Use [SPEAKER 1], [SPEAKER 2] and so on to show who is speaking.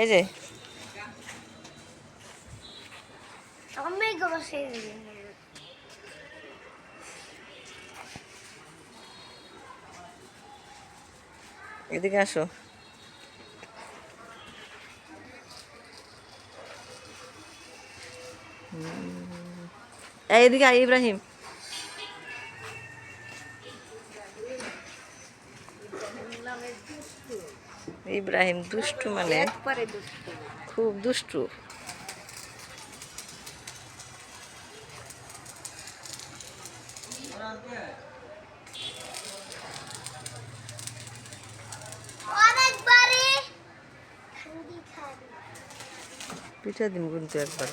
[SPEAKER 1] এই যে। এদিকে আসো। এদিকে আয় ইব্রাহিম। ইব্রাহিম দুষ্টু মানে খুব দুষ্টু। পিঠা দিন কিন্তু একবার।